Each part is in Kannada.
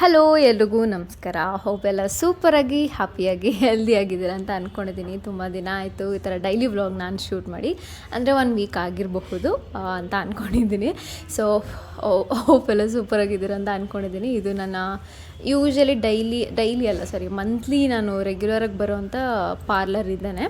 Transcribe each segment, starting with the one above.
ಹಲೋ ಎಲ್ರಿಗೂ ನಮಸ್ಕಾರ. ಎಲ್ಲ ಸೂಪರಾಗಿ ಹ್ಯಾಪಿಯಾಗಿ ಹೆಲ್ದಿಯಾಗಿದ್ದೀರ ಅಂತ ಅಂದ್ಕೊಂಡಿದ್ದೀನಿ ತುಂಬ ದಿನ ಆಯಿತು, ಈ ಥರ ಡೈಲಿ ವ್ಲಾಗ್ ನಾನು ಶೂಟ್ ಮಾಡಿ. ಅಂದರೆ ಒನ್ ವೀಕ್ ಆಗಿರಬಹುದು ಅಂತ ಅಂದ್ಕೊಂಡಿದ್ದೀನಿ ಸೊ ಹೋಪೆಲ್ಲ ಸೂಪರಾಗಿದ್ದೀರ ಅಂತ ಅಂದ್ಕೊಂಡಿದ್ದೀನಿ ಇದು ನನ್ನ ಯೂಶಲಿ ಡೈಲಿ ಡೈಲಿ ಅಲ್ಲ ಸಾರಿ ಮಂತ್ಲಿ ನಾನು ರೆಗ್ಯುಲರಾಗಿ ಬರೋವಂಥ ಪಾರ್ಲರ್ ಇದ್ದಾನೆ.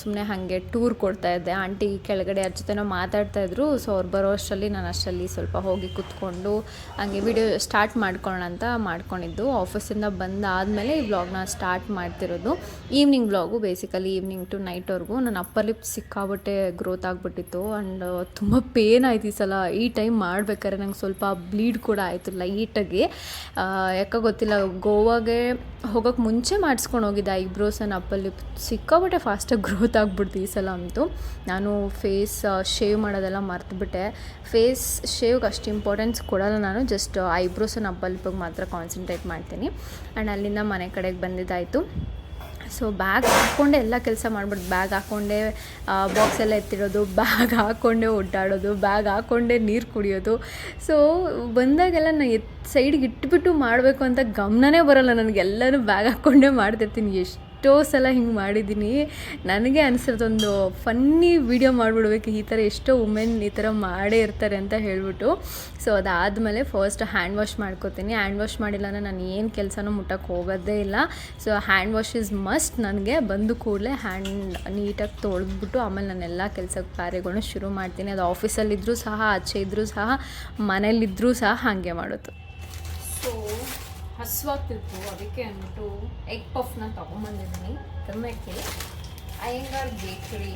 ಸುಮ್ಮನೆ ಹಾಗೆ ಟೂರ್ ಕೊಡ್ತಾ ಇದ್ದೆ. ಆಂಟಿ ಕೆಳಗಡೆ ಅವ್ರ ಜೊತೆನೋ ಮಾತಾಡ್ತಾ ಇದ್ರು. ಸೊ ಅವ್ರು ಬರೋ ಅಷ್ಟರಲ್ಲಿ ನಾನು ಅಷ್ಟರಲ್ಲಿ ಸ್ವಲ್ಪ ಹೋಗಿ ಕೂತ್ಕೊಂಡು ಹಂಗೆ ವಿಡಿಯೋ ಸ್ಟಾರ್ಟ್ ಮಾಡ್ಕೊಳ್ಳೋಣ ಅಂತ ಮಾಡ್ಕೊಂಡಿದ್ದು. ಆಫೀಸಿಂದ ಬಂದಾದಮೇಲೆ ಈ ವ್ಲಾಗ್ನ ಸ್ಟಾರ್ಟ್ ಮಾಡ್ತಿರೋದು. Evening vlog basically evening to ನೈಟ್ವರೆಗೂ ನನ್ನ ಅಪ್ಪರ್ ಲಿಪ್ ಸಿಕ್ಕಾಬಟ್ಟೆ ಗ್ರೋತ್ ಆಗಿಬಿಟ್ಟಿತ್ತು. ಆ್ಯಂಡ್ ತುಂಬ ಪೇನ್ ಆಯ್ತು ಈ ಸಲ. ಈ ಟೈಮ್ ಮಾಡ್ಬೇಕಾದ್ರೆ ನಂಗೆ ಸ್ವಲ್ಪ ಬ್ಲೀಡ್ ಕೂಡ ಆಯಿತು ಲೈಟಾಗಿ ಯಾಕೆ ಗೊತ್ತಿಲ್ಲ, ಗೋವಾಗೆ ಹೋಗೋಕ್ಕೆ ಮುಂಚೆ ಮಾಡಿಸ್ಕೊಂಡು ಹೋಗಿದ್ದೆ ಐಬ್ರೋಸ್ ಆ್ಯಂಡ್ ಅಪ್ಪಲ್ಲಿ. ಸಿಕ್ಕಾಬಟ್ಟೆ ಫಾಸ್ಟಾಗಿ ಗ್ರೋತ್ ಆಗಿಬಿಡ್ತು ಈ ಸಲ ಅಂತೂ. ನಾನು ಫೇಸ್ ಶೇವ್ ಮಾಡೋದೆಲ್ಲ ಮರ್ತುಬಿಟ್ಟೆ. ಫೇಸ್ ಶೇವ್ಗೆ ಅಷ್ಟು ಇಂಪಾರ್ಟೆನ್ಸ್ ಕೊಡಲ್ಲ ನಾನು ಜಸ್ಟ್ ಐಬ್ರೋಸ್ ಆ್ಯಂಡ್ ಅಪ್ಪರ್ ಲಿಪ್ಪಿಗೆ ಮಾತ್ರ ಕಾನ್ಸಂಟ್ರೇಟ್ ಮಾಡ್ತೀನಿ. ಆ್ಯಂಡ್ ಅಲ್ಲಿಂದ ಮನೆ ಕಡೆಗೆ ಬಂದಿದ್ದಾಯಿತು. ಸೊ ಬ್ಯಾಗ್ ಹಾಕ್ಕೊಂಡೆ ಎಲ್ಲ ಕೆಲಸ ಮಾಡ್ಬಿಟ್ಟು ಬ್ಯಾಗ್ ಹಾಕ್ಕೊಂಡೆ ಬಾಕ್ಸ್ ಎಲ್ಲ ಎತ್ತಿರೋದು ಬ್ಯಾಗ್ ಹಾಕ್ಕೊಂಡೆ ಓಡಾಡೋದು ಬ್ಯಾಗ್ ಹಾಕ್ಕೊಂಡೆ ನೀರು ಕುಡಿಯೋದು. ಸೊ ಬಂದಾಗೆಲ್ಲ ನಾನು ಎತ್ ಸೈಡ್ಗೆ ಇಟ್ಬಿಟ್ಟು ಮಾಡಬೇಕು ಅಂತ ಗಮನನೇ ಬರೋಲ್ಲ ನನಗೆಲ್ಲನೂ ಬ್ಯಾಗ್ ಹಾಕ್ಕೊಂಡೇ ಮಾಡ್ತಿರ್ತೀನಿ. ಎಷ್ಟೋ ಸಲ ಹಿಂಗೆ ಮಾಡಿದ್ದೀನಿ. ನನಗೆ ಅನಿಸಿರೋದೊಂದು ಫನ್ನಿ ವಿಡಿಯೋ ಮಾಡಿಬಿಡ್ಬೇಕು. ಈ ಥರ ಎಷ್ಟೋ ವುಮೆನ್ ಈ ಥರ ಮಾಡೇ ಇರ್ತಾರೆ ಅಂತ ಹೇಳ್ಬಿಟ್ಟು. ಸೊ ಅದಾದಮೇಲೆ ಫಸ್ಟ್ ಹ್ಯಾಂಡ್ ವಾಶ್ ಮಾಡ್ಕೋತೀನಿ. ಹ್ಯಾಂಡ್ ವಾಶ್ ಮಾಡಿಲ್ಲ ಅಂದರೆ ನಾನು ಏನು ಕೆಲಸನೂ ಮುಟ್ಟಕ್ಕೆ ಹೋಗೋದೇ ಇಲ್ಲ. So hand wash is must ನನಗೆ. ಬಂದು ಕೂಡಲೇ ಹ್ಯಾಂಡ್ ನೀಟಾಗಿ ತೊಳೆದ್ಬಿಟ್ಟು ಆಮೇಲೆ ನಾನು ಎಲ್ಲ ಕೆಲಸ ಕಾರ್ಯಗಳನ್ನ ಶುರು ಮಾಡ್ತೀನಿ. ಅದು ಆಫೀಸಲ್ಲಿದ್ದರೂ ಸಹ, ಆಚೆ ಇದ್ದರೂ ಸಹ ಮನೇಲಿದ್ದರೂ ಸಹ ಹಾಗೆ ಮಾಡೋದು. ಸೊ ಹಸುವಾಗ್ತಿತ್ತು ಅದಕ್ಕೆ ಅಂದ್ಬಿಟ್ಟು ಎಗ್ ಪಫ್ನ ತೊಗೊಂಬಂದಿದ್ದೀನಿ ತಿನ್ನೋಕ್ಕೆ ಅಯ್ಯಂಗಾರ್ ಬೇಕ್ರಿ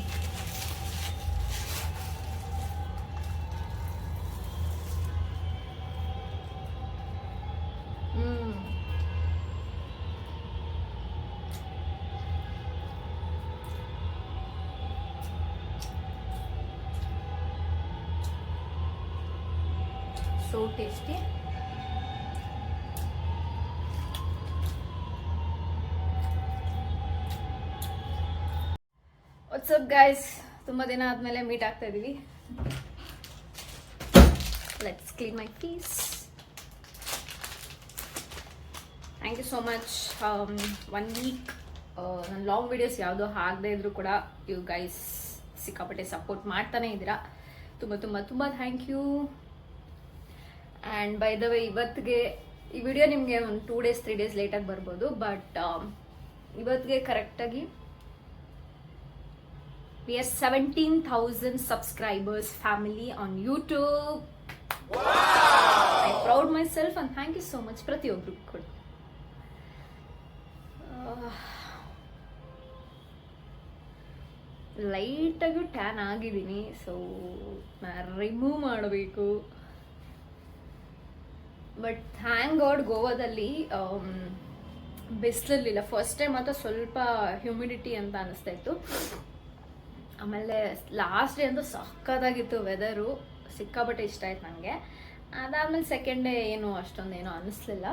ಹ್ಞೂ so tasty what's up guys ತುಂಬ ದಿನ ಆದಮೇಲೆ ಮೀಟ್ ಆಗ್ತಾ ಇದ್ದೀವಿ let's clean my face thank you so much one week ನನ್ನ ಲಾಂಗ್ ವಿಡಿಯೋಸ್ ಯಾವುದೋ ಆಗದೇ ಇದ್ರೂ ಕೂಡ ಯು ಗೈಸ್ ಸಿಕ್ಕಾಪಟ್ಟೆ ಸಪೋರ್ಟ್ ಮಾಡ್ತಾನೆ ಇದ್ದೀರಾ. ತುಂಬ ತುಂಬ ತುಂಬ thank you and by the way ಇವತ್ತಿಗೆ ಈ ವಿಡಿಯೋ ನಿಮಗೆ ಒಂದು ಟೂ ಡೇಸ್ ತ್ರೀ ಡೇಸ್ ಲೇಟಾಗಿ ಬರ್ಬೋದು ಬಟ್ ಇವತ್ತಿಗೆ ಕರೆಕ್ಟಾಗಿ we are 17,000 subscribers family on YouTube. I proud myself and thank you so much ಪ್ರತಿಯೊಬ್ರು ಕೂಡ ಲೈಟಾಗೂ ಟ್ಯಾನ್ ಆಗಿದ್ದೀನಿ ಸೊ ರಿಮೂವ್ ಮಾಡಬೇಕು ಬಟ್ ಥ್ಯಾಂಕ್ ಗಾಡ್ ಗೋವಾದಲ್ಲಿ ಬಿಸಿಲಿರಲಿಲ್ಲ ಫಸ್ಟ್ ಟೈಮ್ ಮಾತ್ರ ಸ್ವಲ್ಪ ಹ್ಯೂಮಿಡಿಟಿ ಅಂತ ಅನಿಸ್ತಾ ಇತ್ತು. ಆಮೇಲೆ ಲಾಸ್ಟ್ ಡೇ ಅಂತೂ ಸಖತ್ತಾಗಿತ್ತು ವೆದರು ಸಿಕ್ಕಾಪಟ್ಟೆ ಇಷ್ಟ ಆಯ್ತು ನನಗೆ ಅದಾದ್ಮೇಲೆ ಸೆಕೆಂಡ್ ಡೇ ಏನು ಅಷ್ಟೊಂದು ಏನೂ ಅನ್ನಿಸ್ಲಿಲ್ಲ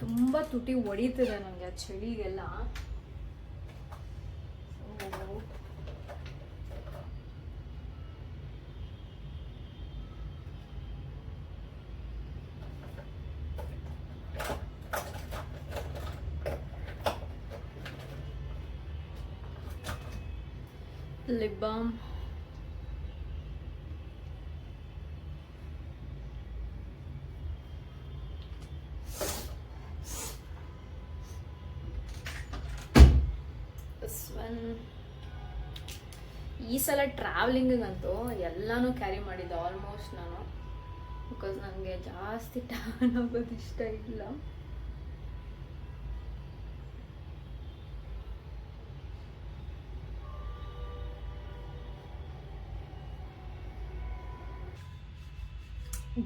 ತುಂಬ ತುಟಿ ಹೊಡಿತಿದೆ ನನಗೆ ಚಳಿಗೆಲ್ಲ. So, lip ಟ್ರಾವೆಲಿಂಗಿಗಂತೂ ಎಲ್ಲನೂ ಕ್ಯಾರಿ ಮಾಡಿದ್ದೆ ಆಲ್ಮೋಸ್ಟ್ ನಾನು. ಬಿಕಾಸ್ ನನಗೆ ಜಾಸ್ತಿ ಟಾನ್ ಆಗೋದು ಇಷ್ಟ ಇಲ್ಲ.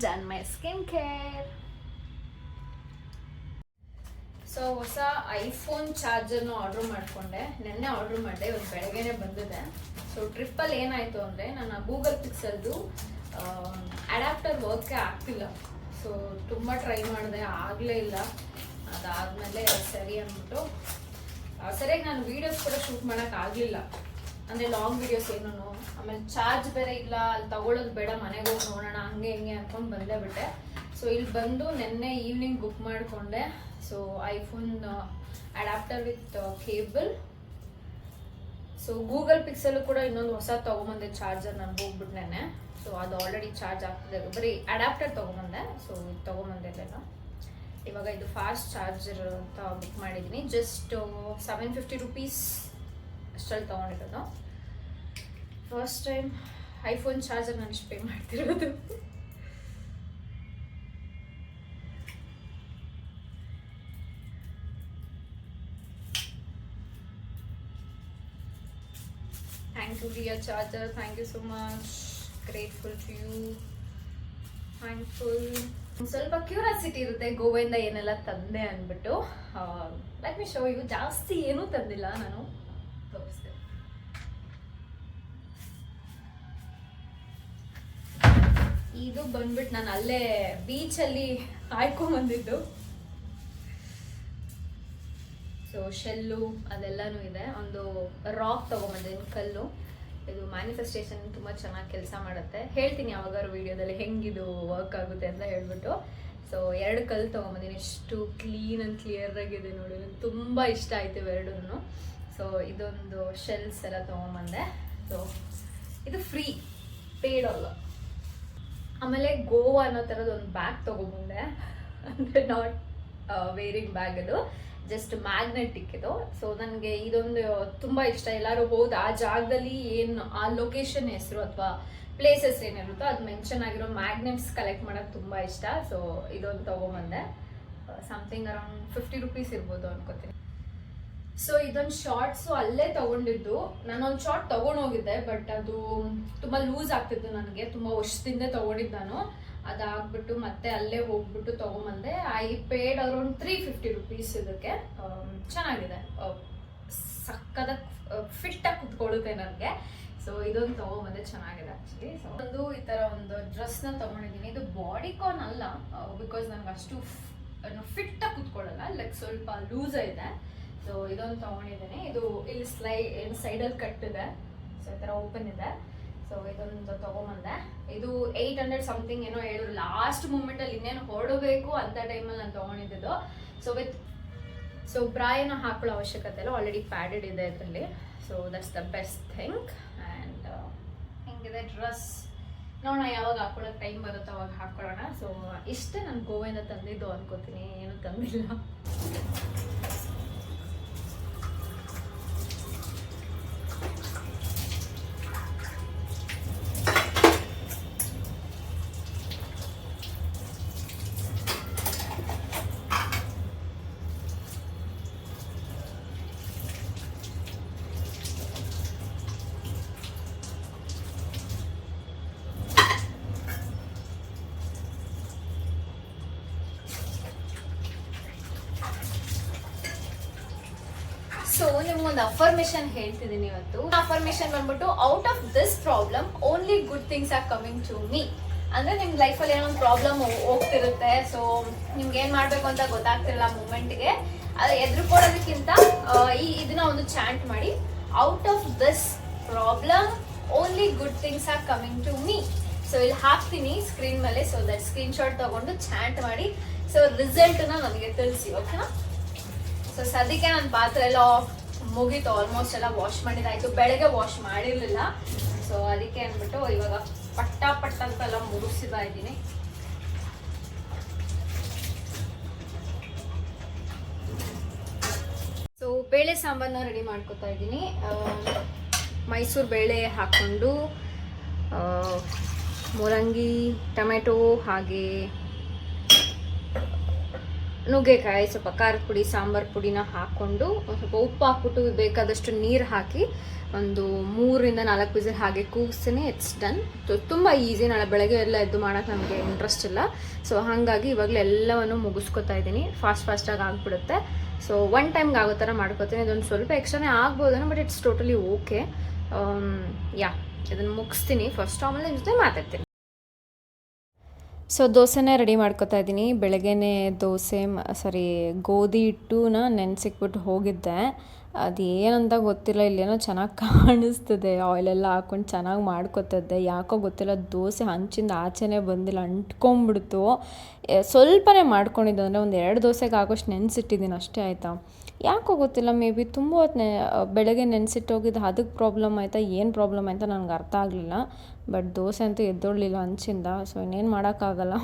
Done my skin care so ಹೊಸ ಐಫೋನ್ ಚಾರ್ಜರ್ನ ಆರ್ಡರ್ ಮಾಡಿಕೊಂಡೆ. ನಿನ್ನೆ ಆರ್ಡರ್ ಮಾಡಿದೆ ಇವತ್ತು ಬೆಳಗ್ಗೆನೆ ಬಂದಿದೆ. ಸೊ ಟ್ರಿಪ್ಪಲ್ಲಿ ಏನಾಯಿತು ಅಂದರೆ ನನ್ನ ಗೂಗಲ್ ಪಿಕ್ಸಲ್ದು ಅಡ್ಯಾಪ್ಟರ್ ವರ್ಕೇ ಆಗ್ತಿಲ್ಲ. ಸೊ ತುಂಬ ಟ್ರೈ ಮಾಡಿದೆ, ಆಗಲೇ ಇಲ್ಲ. ಅದಾದಮೇಲೆ ಸರಿ ಅಂದ್ಬಿಟ್ಟು ಸರಿಯಾಗಿ ನಾನು ವೀಡಿಯೋಸ್ ಕೂಡ ಶೂಟ್ ಮಾಡೋಕ್ಕಾಗಲಿಲ್ಲ ಅಂದರೆ ಲಾಂಗ್ ವೀಡಿಯೋಸ್ ಏನೂ ಆಮೇಲೆ ಚಾರ್ಜ್ ಬೇರೆ ಇಲ್ಲ ಅಲ್ಲಿ ತಗೊಳ್ಳೋದು ಬೇಡ, ಮನೆಗೆ ಹೋಗಿ ನೋಡೋಣ, ಹಂಗೆ ಹಿಂಗೆ ಅಂದ್ಕೊಂಡು ಬಂದೇ ಬಿಟ್ಟೆ. ಸೊ ಇಲ್ಲಿ ಬಂದು ನಿನ್ನೆ ಈವ್ನಿಂಗ್ ಬುಕ್ ಮಾಡಿಕೊಂಡೆ. So iPhone adapter with cable so Google Pixel ಕೂಡ ಇನ್ನೊಂದು ಹೊಸ ತೊಗೊಂಬಂದೆ ಚಾರ್ಜರ್ ನಾನು ಹೋಗ್ಬಿಟ್ನೇನೆ. ಸೊ ಅದು ಆಲ್ರೆಡಿ ಚಾರ್ಜ್ ಆಗ್ತದೆ. ಬರೀ ಅಡ್ಯಾಪ್ಟರ್ ತೊಗೊಂಬಂದೆ. ಸೊ ಇದು ತೊಗೊಂಬಂದಿರಲಿಲ್ಲ ಇವಾಗ ಇದು ಫಾಸ್ಟ್ ಚಾರ್ಜರ್ ಅಂತ ಬುಕ್ ಮಾಡಿದ್ದೀನಿ ಜಸ್ಟ್ ಸೆವೆನ್ ಫಿಫ್ಟಿ ರುಪೀಸ್ ಅಷ್ಟಲ್ಲಿ ತೊಗೊಂಡಿರೋದು. ಫಸ್ಟ್ ಟೈಮ್ ಐಫೋನ್ ಚಾರ್ಜರ್ ನಾನು ಇಷ್ಟು ಪೇ ಮಾಡ್ತಿರೋದು. Thank Ria Chacha. Thank you so much. Grateful to you. Thankful. ಸ್ವಲ್ಪ ಕ್ಯೂರಾಸಿಟಿ ಇರುತ್ತೆ ಗೋವೆಯಿಂದ ಏನೆಲ್ಲ ತಂದೆ ಅಂದ್ಬಿಟ್ಟು ಲೈಕ್ ಮಿ ಶೋ ಇವು ಜಾಸ್ತಿ ಏನೂ ತಂದಿಲ್ಲ ನಾನು ತೋರಿಸ್ತೇನೆ ಇದು ಬಂದ್ಬಿಟ್ಟು ನಾನು ಅಲ್ಲೇ ಬೀಚಲ್ಲಿ ಆಯ್ಕೊಂಬಂದಿದ್ದು ಸೊ ಶೆಲ್ಲು ಅದೆಲ್ಲನೂ ಇದೆ ಒಂದು ರಾಕ್ ತೊಗೊಂಬಂದಿದ್ದೀನಿ ಕಲ್ಲು ಇದು ಮ್ಯಾನಿಫೆಸ್ಟೇಷನ್ ತುಂಬ ಚೆನ್ನಾಗಿ ಕೆಲಸ ಮಾಡುತ್ತೆ. ಹೇಳ್ತೀನಿ ಯಾವಾಗಾದ್ರು ವಿಡಿಯೋದಲ್ಲಿ ಹೆಂಗಿದು ವರ್ಕ್ ಆಗುತ್ತೆ ಅಂತ ಹೇಳ್ಬಿಟ್ಟು. ಸೊ ಎರಡು ಕಲ್ಲು ತೊಗೊಂಬಂದಿನಿ. ಎಷ್ಟು ಕ್ಲೀನ್ ಆ್ಯಂಡ್ ಕ್ಲಿಯರ್ ಆಗಿದೆ ನೋಡಿ. ನಂಗೆ ತುಂಬ ಇಷ್ಟ ಆಯಿತು ಇವೆರಡೂ ಸೊ ಇದೊಂದು ಶೆಲ್ಸ್ ಎಲ್ಲ ತೊಗೊಂಬಂದೆ. ಸೊ ಇದು ಫ್ರೀ ಪೇಡ್ ಅಲ್ಲ. ಆಮೇಲೆ ಗೋವಾ ಅನ್ನೋ ಥರದ್ದು ಒಂದು ಬ್ಯಾಗ್ ತೊಗೊಂಬಂದೆ. ಅಂದರೆ ನಾಟ್ ವೇರಿಂಗ್ ಬ್ಯಾಗ್ ಅದು. ಜಸ್ಟ್ ಮ್ಯಾಗ್ನೆಟಿಕ್ ಇದು. ಸೊ ನನಗೆ ಇದೊಂದು ತುಂಬ ಇಷ್ಟ. ಎಲ್ಲರೂ ಹೋದ ಆ ಜಾಗದಲ್ಲಿ ಏನು, ಆ ಲೊಕೇಶನ್ ಹೆಸರು ಅಥವಾ ಪ್ಲೇಸಸ್ ಏನಿರುತ್ತೋ ಅದು ಮೆನ್ಷನ್ ಆಗಿರೋ ಮ್ಯಾಗ್ನೆಟ್ಸ್ ಕಲೆಕ್ಟ್ ಮಾಡೋಕ್ಕೆ ತುಂಬ ಇಷ್ಟ. ಸೊ ಇದೊಂದು ತೊಗೊಂಬಂದೆ. ಸಮಥಿಂಗ್ ಅರೌಂಡ್ ಫಿಫ್ಟಿ ರುಪೀಸ್ ಇರ್ಬೋದು ಅನ್ಕೋತೀನಿ. ಸೊ ಇದೊಂದು ಶಾರ್ಟ್ಸು ಅಲ್ಲೇ ತಗೊಂಡಿದ್ದು. ನಾನೊಂದು ಶಾರ್ಟ್ ತೊಗೊಂಡೋಗಿದ್ದೆ ಬಟ್ ಅದು ತುಂಬ ಲೂಸ್ ಆಗ್ತಿತ್ತು ನನಗೆ. ತುಂಬ ವರ್ಷದಿಂದ ತಗೊಂಡಿದ್ದು ನಾನು. ಅದಾಗ್ಬಿಟ್ಟು ಮತ್ತೆ ಅಲ್ಲೇ ಹೋಗ್ಬಿಟ್ಟು ತಗೊಂಬಂದೆ I paid around three fifty rupees ಇದಕ್ಕೆ. ಚೆನ್ನಾಗಿದೆ. ಸಕ್ಕದ ಆಗಿ ಕುತ್ಕೊಳ್ಳುತ್ತೆ ನನಗೆ. ಸೊ ಇದೊಂದು ತಗೊಂಬಂದೆ, ಚೆನ್ನಾಗಿದೆ ಆಕ್ಚುಲಿ ಸೊ ಒಂದು ಈ ಥರ ಒಂದು ಡ್ರೆಸ್ನ ತಗೊಂಡಿದ್ದೀನಿ. ಇದು ಬಾಡಿ ಕಾನ್ ಅಲ್ಲ ಬಿಕಾಸ್ ನನಗೆ ಅಷ್ಟು ಫಿಟ್ಟಾಗಿ ಕುತ್ಕೊಳ್ಳಲ್ಲ. ಲೈಕ್ ಸ್ವಲ್ಪ ಲೂಸ್ ಇದೆ. ಸೊ ಇದೊಂದು ತಗೊಂಡಿದ್ದೀನಿ. ಇದು ಇಲ್ಲಿ ಸ್ಲೈ ಸೈಡಲ್ಲಿ ಕಟ್ಟಿದೆ. ಸೊ ಈ ಥರ ಓಪನ್ ಇದೆ. ಸೊ ಇದೊಂದು ತಗೊಂಬಂದೆ. ಇದು ಏಯ್ಟ್ ಹಂಡ್ರೆಡ್ ಸಮಥಿಂಗ್ ಏನೋ ಹೇಳಿದ್ರು. ಲಾಸ್ಟ್ ಮೂಮೆಂಟಲ್ಲಿ ಇನ್ನೇನು ಹೊರಡಬೇಕು ಅಂತ ಟೈಮಲ್ಲಿ ನಾನು ತೊಗೊಂಡಿದ್ದು. ಸೊ ವಿತ್ ಸೊ ಬ್ರಾಯನ ಹಾಕೊಳ್ಳೋ ಅವಶ್ಯಕತೆ ಇಲ್ಲ ಆಲ್ರೆಡಿ ಪ್ಯಾಡೆಡ್ ಇದೆ ಇದರಲ್ಲಿ so that's the best thing and ಹೆಂಗಿದೆ ಡ್ರೆಸ್ ನೋಡೋಣ, ಯಾವಾಗ ಹಾಕೊಳ್ಳೋಕೆ ಟೈಮ್ ಬರುತ್ತೋ ಅವಾಗ ಹಾಕೊಳ್ಳೋಣ. ಸೊ ಇಷ್ಟೇ ನಾನು ಗೋವೆಯಿಂದ ತಂದಿದ್ದು ಅನ್ಕೋತೀನಿ. ಏನು ತಂದಿಲ್ಲ ಸೊ ನಿಮ್ಗೊಂದು ಅಫರ್ಮೇಶನ್ ಹೇಳ್ತಿದ್ದೀನಿ ಇವತ್ತು. ಅಫರ್ಮೇಶನ್ ಬಂದ್ಬಿಟ್ಟು out of this problem only good things are coming to me ಅಂದ್ರೆ ನಿಮ್ ಲೈಫಲ್ಲಿ ಏನೋ ಒಂದು ಪ್ರಾಬ್ಲಮ್ ಹೋಗ್ತಿರುತ್ತೆ. ಸೊ ನಿಮ್ಗೆ ಏನ್ ಮಾಡ್ಬೇಕು ಅಂತ ಗೊತ್ತಾಗ್ತಿರಲ್ಲ ಮೂಮೆಂಟ್ಗೆ ಅದು ಎದುರ್ಕೊಳ್ಳೋದಕ್ಕಿಂತ ಈ ಇದನ್ನ ಒಂದು ಚಾಂಟ್ ಮಾಡಿ out of this problem only good things are coming to me so ಇಲ್ಲಿ ಹಾಕ್ತೀನಿ ಸ್ಕ್ರೀನ್ ಮೇಲೆ. ಸೊ ದಟ್ ಸ್ಕ್ರೀನ್ ಶಾಟ್ ತಗೊಂಡು ಚಾಂಟ್ ಮಾಡಿ. ಸೊ ರಿಸಲ್ಟ್ನ ನನಗೆ ತಿಳಿಸಿ ಓಕೆನಾ ಸೊ ಸದ್ಯಕ್ಕೆ ನನ್ನ ಪಾತ್ರ ಎಲ್ಲ ಮುಗೀತು ಆಲ್ಮೋಸ್ಟ್ ಎಲ್ಲ ವಾಶ್ ಮಾಡಿದಾಯ್ತು. ಬೆಳಗ್ಗೆ ವಾಶ್ ಮಾಡಿರ್ಲಿಲ್ಲ. ಸೊ ಅದಕ್ಕೆ ಅಂದ್ಬಿಟ್ಟು ಇವಾಗ ಪಟ್ಟ ಪಟ್ಟ ಅಂತೆಲ್ಲ ಮುಗಿಸ್ತಾ ಇದ್ದೀನಿ. ಸೊ ಬೇಳೆ ಸಾಂಬಾರನ್ನ ರೆಡಿ ಮಾಡ್ಕೊತಾ ಇದ್ದೀನಿ. ಮೈಸೂರು ಬೇಳೆ ಹಾಕ್ಕೊಂಡು ಮೂಲಂಗಿ, ಟೊಮೆಟೊ ಹಾಗೆ ನುಗ್ಗೆಕಾಯಿ, ಸ್ವಲ್ಪ ಖಾರದ ಪುಡಿ, ಸಾಂಬಾರ್ ಪುಡಿನ ಹಾಕ್ಕೊಂಡು ಸ್ವಲ್ಪ ಉಪ್ಪು ಹಾಕ್ಬಿಟ್ಟು ಬೇಕಾದಷ್ಟು ನೀರು ಹಾಕಿ ಒಂದು ಮೂರಿಂದ ನಾಲ್ಕು ವಿಸಿಲ್ ಹಾಗೆ ಕೂಗಿಸ್ತೀನಿ ಇಟ್ಸ್ ಡನ್ ತುಂಬ ಈಸಿ ನಾಳೆ ಬೆಳಗ್ಗೆ ಎಲ್ಲ ಎದ್ದು ಮಾಡೋಕ್ಕೆ ನಮಗೆ ಇಂಟ್ರೆಸ್ಟ್ ಇಲ್ಲ. ಸೊ ಹಾಗಾಗಿ ಇವಾಗಲೇ ಎಲ್ಲವನ್ನು ಮುಗಿಸ್ಕೊತಾ ಇದ್ದೀನಿ. ಫಾಸ್ಟ್ ಫಾಸ್ಟಾಗಿ ಆಗಿಬಿಡುತ್ತೆ. ಸೊ ಒನ್ ಟೈಮ್ಗೆ ಆಗೋ ಥರ ಮಾಡ್ಕೋತೀನಿ. ಇದೊಂದು ಸ್ವಲ್ಪ ಎಕ್ಸ್ಟ್ರಾನೇ ಆಗ್ಬೋದೇನೋ but it's totally okay yeah ಇದನ್ನು ಮುಗಿಸ್ತೀನಿ. ಫಸ್ಟ್ ಆಮೇಲೆ ಜೊತೆ ಮಾತಾಡ್ತೀನಿ. ಸೊ ದೋಸೆನೇ ರೆಡಿ ಮಾಡ್ಕೋತಾ ಇದ್ದೀನಿ. ಬೆಳಗ್ಗೆನೇ ದೋಸೆ ಸಾರಿ ಗೋಧಿ ಹಿಟ್ಟುನ ನೆನೆಸಿಕ್ಬಿಟ್ಟು ಹೋಗಿದ್ದೆ. ಅದು ಏನಂತ ಗೊತ್ತಿಲ್ಲ, ಇಲ್ಲೇನೋ ಚೆನ್ನಾಗಿ ಕಾಣಿಸ್ತದೆ. ಆಯಿಲೆಲ್ಲ ಹಾಕ್ಕೊಂಡು ಚೆನ್ನಾಗಿ ಮಾಡ್ಕೊತದ್ದೆ ಯಾಕೋ ಗೊತ್ತಿಲ್ಲ, ದೋಸೆ ಹಂಚಿಂದ ಆಚೆನೇ ಬಂದಿಲ್ಲ ಅಂಟ್ಕೊಂಬಿಡ್ತು ಸ್ವಲ್ಪನೇ ಮಾಡ್ಕೊಂಡಿದ್ದು, ಅಂದರೆ ಒಂದು ಎರಡು ದೋಸೆಗೆ ಆಗೋಷ್ಟು ನೆನೆಸಿಟ್ಟಿದ್ದೀನಿ, ಅಷ್ಟೇ ಆಯಿತಾ. ಯಾಕೋ ಗೊತ್ತಿಲ್ಲ ಮೇ ಬಿ ತುಂಬ ಹೊತ್ತು ಬೆಳಗ್ಗೆ ನೆನೆಸಿಟ್ಟೋಗಿದ್ದು ಅದಕ್ಕೆ ಪ್ರಾಬ್ಲಮ್ ಆಯಿತಾ, ಏನು ಪ್ರಾಬ್ಲಮ್ ಆಯಿತಾ ನನಗೆ ಅರ್ಥ ಆಗಲಿಲ್ಲ. ಬಟ್ ದೋಸೆ ಅಂತೂ ಎದ್ದೊಳ್ಳಿಲ್ಲ ಅಂಚಿಂದ ಸೊ ಇನ್ನೇನು ಮಾಡೋಕ್ಕಾಗಲ್ಲ.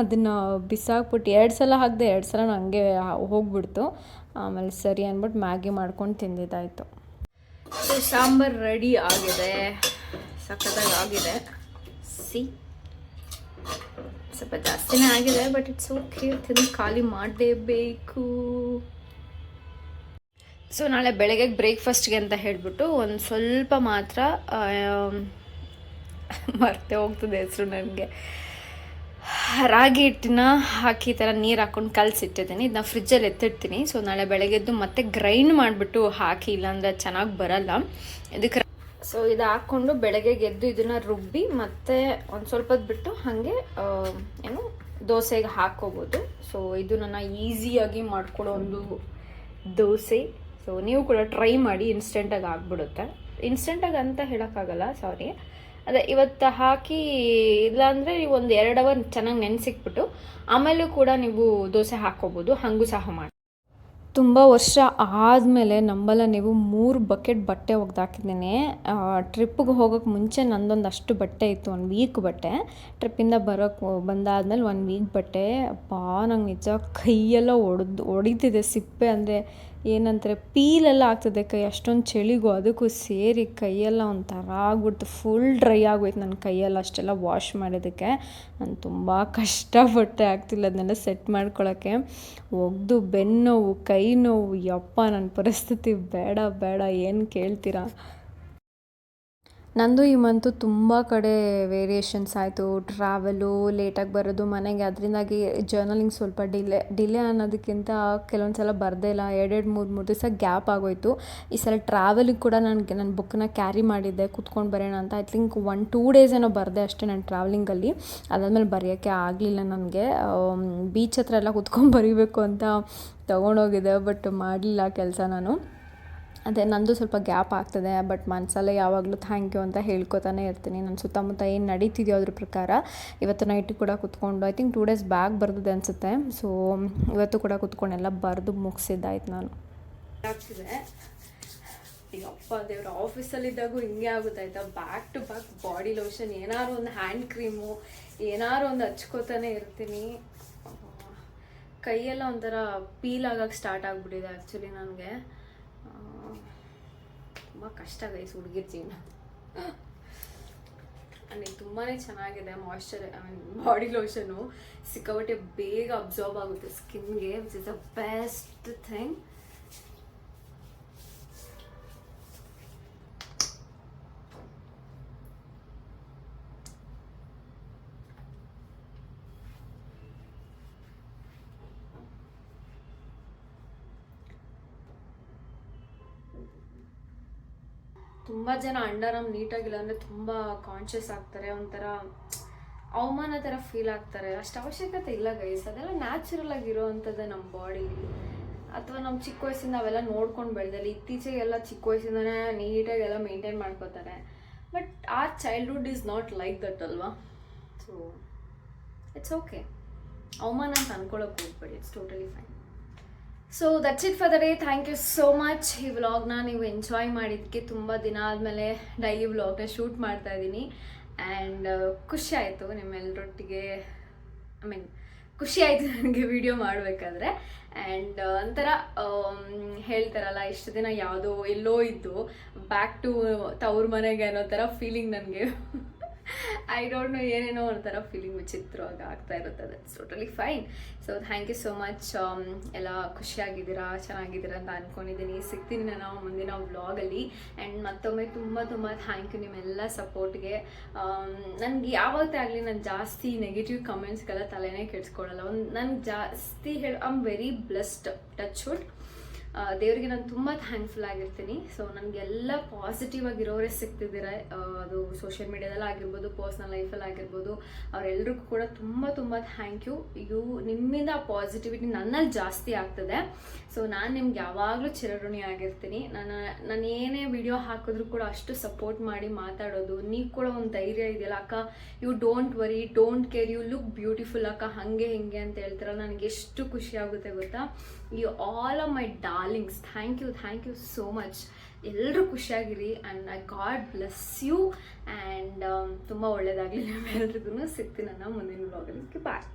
ಅದನ್ನು ಬಿಸಾಕ್ಬಿಟ್ಟು, ಎರಡು ಸಲ ಹಾಕಿದೆ ಎರಡು ಸಲ ಹಂಗೆ ಹೋಗ್ಬಿಡ್ತು. ಆಮೇಲೆ ಸರಿ ಅಂದ್ಬಿಟ್ಟು ಮ್ಯಾಗಿ ಮಾಡ್ಕೊಂಡು ತಿಂದಿದ್ದಾಯಿತು. ಸಾಂಬಾರು ರೆಡಿ ಆಗಿದೆ. ಸಖತ್ತಾಗಿ ಆಗಿದೆ. ಸಿ. ಸ್ವಲ್ಪ ಜಾಸ್ತಿನೇ ಆಗಿದೆ ಬಟ್ ಇಟ್ಸ್ ಓಕೆ ತಿಂದು ಖಾಲಿ ಮಾಡಲೇಬೇಕು. ಸೊ ನಾಳೆ ಬೆಳಗ್ಗೆ ಬ್ರೇಕ್ಫಾಸ್ಟ್ಗೆ ಅಂತ ಹೇಳಿಬಿಟ್ಟು ಒಂದು ಸ್ವಲ್ಪ ಮಾತ್ರ ಮರ್ತೆ ಹೋಗ್ತದೆ ಹೆಸರು ನನಗೆ. ರಾಗಿ ಹಿಟ್ಟಿನ ಹಾಕಿ ಥರ ನೀರು ಹಾಕ್ಕೊಂಡು ಕಲಸಿಟ್ಟಿದ್ದೀನಿ. ಇದನ್ನ ಫ್ರಿಜ್ಜಲ್ಲಿ ಎತ್ತಿಡ್ತೀನಿ. ಸೊ ನಾಳೆ ಬೆಳಗ್ಗೆದ್ದು ಮತ್ತೆ ಗ್ರೈಂಡ್ ಮಾಡಿಬಿಟ್ಟು ಹಾಕಿ, ಇಲ್ಲಾಂದರೆ ಚೆನ್ನಾಗಿ ಬರಲ್ಲ. ಇದಕ್ಕೆ ಸೊ ಇದು ಹಾಕ್ಕೊಂಡು ಬೆಳಗ್ಗೆ ಎದ್ದು ಇದನ್ನು ರುಬ್ಬಿ ಮತ್ತೆ ಒಂದು ಸ್ವಲ್ಪ ಬಿಟ್ಟು ಹಾಗೆ ಏನು, ದೋಸೆಗೆ ಹಾಕ್ಕೋಬೋದು. ಸೊ ಇದು ನನ್ನ ಈಸಿಯಾಗಿ ಮಾಡ್ಕೊಳ್ಳೋ ಒಂದು ದೋಸೆ. ಸೊ ನೀವು ಕೂಡ ಟ್ರೈ ಮಾಡಿ ಇನ್ಸ್ಟೆಂಟಾಗಿ ಆಗಿಬಿಡುತ್ತೆ. ಇನ್ಸ್ಟೆಂಟಾಗಿ ಅಂತ ಹೇಳೋಕ್ಕಾಗಲ್ಲ ಸಾರಿ ಅದೇ ಇವತ್ತು ಹಾಕಿ ಇಲ್ಲಾಂದರೆ ನೀವು ಒಂದು ಎರಡು ಅವರ್ ಚೆನ್ನಾಗಿ ನೆನೆಸಿಕ್ಬಿಟ್ಟು, ಆಮೇಲೂ ಕೂಡ ನೀವು ದೋಸೆ ಹಾಕ್ಕೋಬೋದು, ಹಾಗೂ ಸಹ ಮಾಡಿ. ತುಂಬ ವರ್ಷ ಆದಮೇಲೆ ನಂಬಲ್ಲ ನೀವು ಮೂರು ಬಕೆಟ್ ಬಟ್ಟೆ ಒಗೆದಾಕಿದ್ದೀನಿ. ಟ್ರಿಪ್ಪಿಗೆ ಹೋಗೋಕ್ಕೆ ಮುಂಚೆ ನಂದೊಂದು ಅಷ್ಟು ಬಟ್ಟೆ ಇತ್ತು, ಒಂದು ವೀಕ್ ಬಟ್ಟೆ. ಟ್ರಿಪ್ಪಿಂದ ಬರೋಕ್ಕೆ ಬಂದಾದ್ಮೇಲೆ ಒಂದು ವೀಕ್ ಬಟ್ಟೆ. ಅಪ್ಪಾ, ನಂಗೆ ನಿಜ ಕೈಯೆಲ್ಲ ಒಡೆದು ಹೊಡಿತಿದೆ ಸಿಪ್ಪೆ ಅಂದರೆ ಏನಂತಾರೆ, ಪೀಲೆಲ್ಲ ಆಗ್ತದೆ ಕೈ, ಅಷ್ಟೊಂದು ಚಳಿಗೂ ಅದಕ್ಕೂ ಸೇರಿ ಕೈಯೆಲ್ಲ ಒಂಥರ ಆಗ್ಬಿಡ್ತು. ಫುಲ್ ಡ್ರೈ ಆಗೋಯ್ತು ನನ್ನ ಕೈಯೆಲ್ಲ, ಅಷ್ಟೆಲ್ಲ ವಾಶ್ ಮಾಡೋದಕ್ಕೆ ನಾನು ತುಂಬ ಕಷ್ಟಪಟ್ಟೆ ಆಗ್ತಿಲ್ಲ ಅದನ್ನೆಲ್ಲ ಸೆಟ್ ಮಾಡ್ಕೊಳ್ಳೋಕ್ಕೆ ಒಗ್ದು, ಬೆನ್ನೋವು ಕೈ ನೋವು ಯಪ್ಪ ನನ್ನ ಪರಿಸ್ಥಿತಿ ಬೇಡ ಬೇಡ, ಏನು ಕೇಳ್ತೀರಾ? ನಂದು ಈ ಮಂತು ತುಂಬ ಕಡೆ ವೇರಿಯೇಷನ್ಸ್ ಆಯಿತು. ಟ್ರಾವೆಲು ಲೇಟಾಗಿ ಬರೋದು, ಮನೆಗೆ ಅದರಿಂದಾಗಿ ಜರ್ನಲಿಂಗ್ ಸ್ವಲ್ಪ ಡಿಲೇ ಡಿಲೇ ಅನ್ನೋದಕ್ಕಿಂತ ಕೆಲವೊಂದು ಸಲ ಬರದೇ ಇಲ್ಲ. ಎರಡೆರಡು, ಮೂರು ಮೂರು ದಿವಸ ಗ್ಯಾಪ್ ಆಗೋಯ್ತು. ಈ ಸಲ ಟ್ರಾವೆಲಿಗೆ ಕೂಡ ನನಗೆ ನನ್ನ ಬುಕ್ಕನ್ನ ಕ್ಯಾರಿ ಮಾಡಿದ್ದೆ, ಕುತ್ಕೊಂಡು ಬರೋಣ ಅಂತ. I think one two days ಏನೋ ಬರದೆ ಅಷ್ಟೇ ನಾನು ಟ್ರಾವೆಲಿಂಗಲ್ಲಿ ಅದಾದಮೇಲೆ ಬರೆಯೋಕ್ಕೆ ಆಗಲಿಲ್ಲ ನನಗೆ. ಬೀಚ್ ಹತ್ರ ಎಲ್ಲ ಕುತ್ಕೊಂಡು ಬರೀಬೇಕು ಅಂತ ತೊಗೊಂಡೋಗಿದ್ದೆ ಬಟ್ ಮಾಡಲಿಲ್ಲ ಕೆಲಸ ನಾನು. ಅದೇ ನಂದು ಸ್ವಲ್ಪ ಗ್ಯಾಪ್ ಆಗ್ತದೆ ಬಟ್ ಮನಸಲ್ಲ ಯಾವಾಗಲೂ ಥ್ಯಾಂಕ್ ಯು ಅಂತ ಹೇಳ್ಕೊತಾನೆ ಇರ್ತೀನಿ. ನನ್ನ ಸುತ್ತಮುತ್ತ ಏನು ನಡೀತಿದೆಯೋ ಅದ್ರ ಪ್ರಕಾರ ಇವತ್ತು ನೈಟ್ ಕೂಡ ಕುತ್ಕೊಂಡು I think two days bag ಬರ್ದಿದೆ ಅನಿಸುತ್ತೆ. ಸೊ ಇವತ್ತು ಕೂಡ ಕುತ್ಕೊಂಡೆಲ್ಲ ಬರೆದು ಮುಗಿಸಿದ್ದಾಯ್ತು ನಾನು. ಅಪ್ಪ ದೇವ್ರ ಆಫೀಸಲ್ಲಿದ್ದಾಗೂ ಹಿಂಗೆ ಆಗುತ್ತೆ back to back body lotion ಏನಾದ್ರು ಒಂದು ಹ್ಯಾಂಡ್ ಕ್ರೀಮು ಏನಾದ್ರು ಒಂದು ಹಚ್ಕೋತಾನೆ ಇರ್ತೀನಿ. ಕೈಯೆಲ್ಲ ಒಂಥರ ಪೀಲ್ ಆಗಕ್ಕೆ ಸ್ಟಾರ್ಟ್ ಆಗಿಬಿಟ್ಟಿದೆ ಆ್ಯಕ್ಚುಲಿ ನನಗೆ. ತುಂಬ ಕಷ್ಟ ಗೈಸ್ ಹುಡುಗಿರ್ ಜೀವನ. ಅಂದರೆ ತುಂಬಾ ಚೆನ್ನಾಗಿದೆ moisture I mean body lotion ಸಿಕ್ಕಾಪಟ್ಟೆ ಬೇಗ ಅಬ್ಸಾರ್ಬ್ ಆಗುತ್ತೆ ಸ್ಕಿನ್ಗೆ which is the best thing ತುಂಬ ಜನ ಅಂಡರ್ ಆರ್ಮ್ ನೀಟಾಗಿಲ್ಲ ಅಂದರೆ ತುಂಬ ಕಾನ್ಷಿಯಸ್ ಆಗ್ತಾರೆ, ಒಂಥರ ಅವಮಾನ ಥರ ಫೀಲ್ ಆಗ್ತಾರೆ. ಅಷ್ಟು ಅವಶ್ಯಕತೆ ಇಲ್ಲ ಗೈಸ್ ಅದೆಲ್ಲ ನ್ಯಾಚುರಲ್ ಆಗಿ ಅಂಥದ್ದೇ ನಮ್ಮ ಬಾಡಿಲಿ ಅಥವಾ ನಮ್ಮ ಚಿಕ್ಕ ವಯಸ್ಸಿಂದ ಅವೆಲ್ಲ ನೋಡ್ಕೊಂಡು ಬೆಳೆದಲ್ಲಿ ಇತ್ತೀಚೆಗೆಲ್ಲ ಚಿಕ್ಕ ವಯಸ್ಸಿಂದನೇ ನೀಟಾಗಿ ಎಲ್ಲ ಮೇಂಟೈನ್ ಮಾಡ್ಕೋತಾರೆ. ಬಟ್ ಆ childhood is not like that ಅಲ್ವಾ? ಸೊ ಇಟ್ಸ್ ಓಕೆ ಅವಮಾನ ಅಂತ ಅನ್ಕೊಳ್ಳೋಕೆ ಹೋಗ್ಬೇಡಿ. It's totally fine so that's it for the day thank you so much ಈ ವ್ಲಾಗ್ನ ನೀವು ಎಂಜಾಯ್ ಮಾಡಿದ್ದಕ್ಕೆ ತುಂಬ ದಿನ ಆದಮೇಲೆ ಡೈಲಿ ವ್ಲಾಗ್ನ ಶೂಟ್ ಮಾಡ್ತಾ ಇದ್ದೀನಿ. ಆ್ಯಂಡ್ ಖುಷಿ ಆಯಿತು ನಿಮ್ಮೆಲ್ಲರೊಟ್ಟಿಗೆ ಐ ಮೀನ್ ಖುಷಿ ಆಯಿತು ನನಗೆ ವಿಡಿಯೋ ಮಾಡಬೇಕಾದ್ರೆ. ಆ್ಯಂಡ್ ಒಂಥರ ಆಮ್, ಹೇಳ್ತಾರಲ್ಲ ಇಷ್ಟು ದಿನ ಯಾವುದೋ ಎಲ್ಲೋ ಇದ್ದು ಬ್ಯಾಕ್ ಟು ತವ್ರ ಮನೆಗೆ ಅನ್ನೋ ಥರ ಫೀಲಿಂಗ್ ನನಗೆ. ಐ ಡೋಂಟ್ ನೋ ಏನೇನೋ ಒಂಥರ ಫೀಲಿಂಗ್ ವಿಚಿತ್ರವಾಗಿ ಆಗ್ತಾ ಇರುತ್ತೆ that's totally fine so thank you so much Um, ಎಲ್ಲ ಖುಷಿಯಾಗಿದ್ದೀರಾ ಚೆನ್ನಾಗಿದ್ದೀರಾ ಅಂತ ಅಂದ್ಕೊಂಡಿದ್ದೀನಿ ಸಿಗ್ತೀನಿ ನಾನು ಮುಂದಿನ ವ್ಲಾಗಲ್ಲಿ ಆ್ಯಂಡ್ ಮತ್ತೊಮ್ಮೆ ತುಂಬ ತುಂಬ ಥ್ಯಾಂಕ್ ಯು ನಿಮ್ಮೆಲ್ಲ ಸಪೋರ್ಟ್ಗೆ ನನಗೆ ಯಾವತ್ತೇ ಆಗಲಿ ನಾನು ಜಾಸ್ತಿ ನೆಗೆಟಿವ್ ಕಮೆಂಟ್ಸ್ಗೆಲ್ಲ ತಲೆನೇ ಕೆಡಿಸ್ಕೊಳ್ಳಲ್ಲ ಒಂದು ನನ್ಗೆ ಜಾಸ್ತಿ ಹೇಳಿ I am very blessed touch wood ದೇವರಿಗೆ ನಾನು ತುಂಬ ಥ್ಯಾಂಕ್ಫುಲ್ ಆಗಿರ್ತೀನಿ. ಸೊ ನನಗೆಲ್ಲ ಪಾಸಿಟಿವ್ ಆಗಿರೋರೇ ಸಿಗ್ತಿದ್ದೀರ. ಅದು ಸೋಷಿಯಲ್ ಮೀಡಿಯಾದಲ್ಲಿ ಆಗಿರ್ಬೋದು ಪರ್ಸ್ನಲ್ ಲೈಫಲ್ಲಿ ಆಗಿರ್ಬೋದು. ಅವರೆಲ್ಲರಿಗೂ ಕೂಡ ತುಂಬ ತುಂಬ ಥ್ಯಾಂಕ್ ಯು ಯು ನಿಮ್ಮಿಂದ ಆ ಪಾಸಿಟಿವಿಟಿ ನನ್ನಲ್ಲಿ ಜಾಸ್ತಿ ಆಗ್ತದೆ. ಸೊ ನಾನು ನಿಮ್ಗೆ ಯಾವಾಗಲೂ ಚಿರಋಣಿ ಆಗಿರ್ತೀನಿ. ನಾನು ನಾನು ಏನೇ ವಿಡಿಯೋ ಹಾಕಿದ್ರು ಕೂಡ ಅಷ್ಟು ಸಪೋರ್ಟ್ ಮಾಡಿ ಮಾತಾಡೋದು. ನೀವು ಕೂಡ ಒಂದು ಧೈರ್ಯ ಇದೆಯಲ್ಲ, ಅಕ್ಕ you don't worry don't care you look beautiful ಅಕ್ಕ, ಹಾಗೆ, ಹಿಂಗೆ ಅಂತ ಹೇಳ್ತಾರಲ್ಲ, ನನಗೆ ಎಷ್ಟು ಖುಷಿ ಆಗುತ್ತೆ ಗೊತ್ತಾ? You all of my darlings thank you thank you so much ಎಲ್ಲರೂ ಖುಷಿಯಾಗಿರಿ and I god bless you and ತುಂಬ ಒಳ್ಳೆಯದಾಗಲಿ ನಿಮ್ಮೆಲ್ರಿಗೂ ಸಿಗ್ತೀನಿ ನಾನು ಮುಂದಿನ ಬ್ಲಾಗಲ್ಲಿ ಬಾಯ್